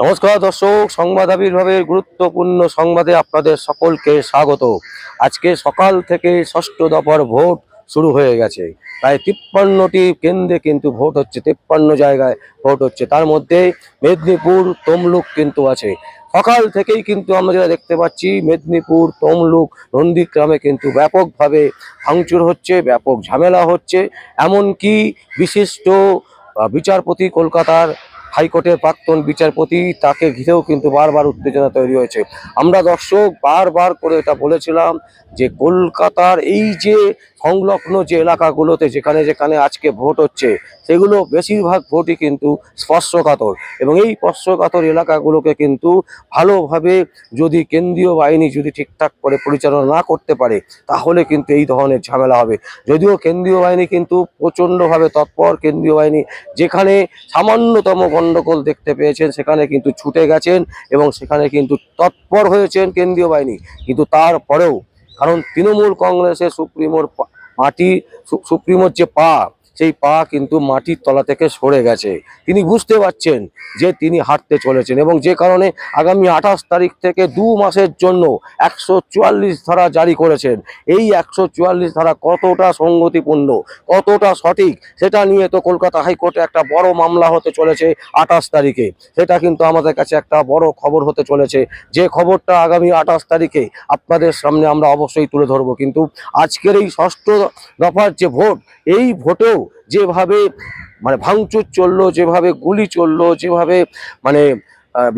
নমস্কার দর্শক, সংবাদ আবির্ভাবের গুরুত্বপূর্ণ সংবাদে আপনাদের সকলকে স্বাগত। আজকে সকাল থেকে ষষ্ঠ দফার ভোট শুরু হয়ে গেছে। প্রায় তিপ্পান্নটি কেন্দ্রে কিন্তু ভোট হচ্ছে, তিপ্পান্ন জায়গায় ভোট হচ্ছে। তার মধ্যে মেদিনীপুর, তমলুক কিন্তু আছে। সকাল থেকেই কিন্তু আমরা যেটা দেখতে পাচ্ছি, মেদিনীপুর, তমলুক, নন্দীগ্রামে কিন্তু ব্যাপকভাবে ভাঙচুর হচ্ছে, ব্যাপক ঝামেলা হচ্ছে। এমনকি বিশিষ্ট বিচারপতি কলকাতার হাইকোর্টের প্রাক্তন বিচারপতি তাকে ঘিরেও কিন্তু বারবার উত্তেজনা তৈরি হয়েছে। আমরা দর্শক বারবার করে এটা বলেছিলাম যে কলকাতার এই যে সংলগ্ন যে এলাকাগুলোতে যেখানে যেখানে আজকে ভোট হচ্ছে, সেগুলো বেশিরভাগ ভোটই কিন্তু স্পর্শকাতর এবং এই স্পর্শকাতর এলাকাগুলোকে কিন্তু ভালোভাবে যদি কেন্দ্রীয় বাহিনী যদি ঠিকঠাক করে পরিচালনা না করতে পারে, তাহলে কিন্তু এই ধরনের ঝামেলা হবে। যদিও কেন্দ্রীয় বাহিনী কিন্তু প্রচণ্ডভাবে তৎপর, কেন্দ্রীয় বাহিনী যেখানে সামান্যতম গণ্ডগোল দেখতে পেয়েছেন, সেখানে কিন্তু ছুটে গেছেন এবং সেখানে কিন্তু তৎপর হয়েছেন কেন্দ্রীয় বাহিনী। কিন্তু তারপরেও, কারণ তৃণমূল কংগ্রেসের সুপ্রিমোর পার্টি সুপ্রিমোর যে পা সেই পা কিন্তু মাটির তলা থেকে সরে গেছে। তিনি বুঝতে পারছেন যে তিনি হাঁটতে চলেছেন এবং যে কারণে আগামী আঠাশ তারিখ থেকে দু মাসের জন্য একশো চুয়াল্লিশ ধারা জারি করেছেন। এই একশো চুয়াল্লিশ ধারা কতটা সঙ্গতিপূর্ণ, কতটা সঠিক, সেটা নিয়ে তো কলকাতা হাইকোর্টে একটা বড় মামলা হতে চলেছে আঠাশ তারিখে। সেটা কিন্তু আমাদের কাছে একটা বড় খবর হতে চলেছে। যে খবরটা আগামী আঠাশ তারিখে আপনাদের সামনে আমরা অবশ্যই তুলে ধরবো। কিন্তু আজকের এই ষষ্ঠ দফার যে ভোট, এই ভোটেও যেভাবে মানে ভাঙচুর চলল, যেভাবে গুলি চলল, যেভাবে মানে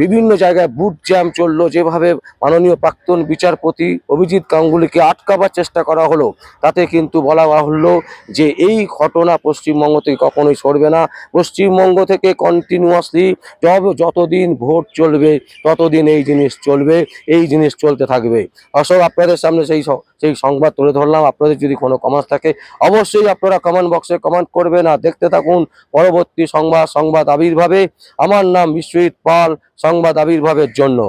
বিভিন্ন জায়গায় বুট জ্যাম চলল, যেভাবে মাননীয় প্রাক্তন বিচারপতি অভিজিৎ গাঙ্গুলিকে আটকাবার চেষ্টা করা হলো, তাতে কিন্তু বলা বাহুল্য যে এই ঘটনা পশ্চিমবঙ্গ থেকে কখনোই সরবে না। পশ্চিমবঙ্গ থেকে কন্টিনিউয়াসলি যতদিন ভোট চলবে, ততদিন এই জিনিস চলবে, এই জিনিস চলতে থাকবে। অসব আপনাদের সামনে সেই সেই সংবাদ তুলে ধরলাম। আপনাদের যদি কোনো কমেন্ট থাকে, অবশ্যই আপনারা কমেন্ট বক্সে কমেন্ট করবেন আর দেখতে থাকুন পরবর্তী সংবাদ সংবাদ আবির্ভাবে। আমার নাম বিশ্বজিৎ পাল, সংবাদ আবির্ভাবের জন্য।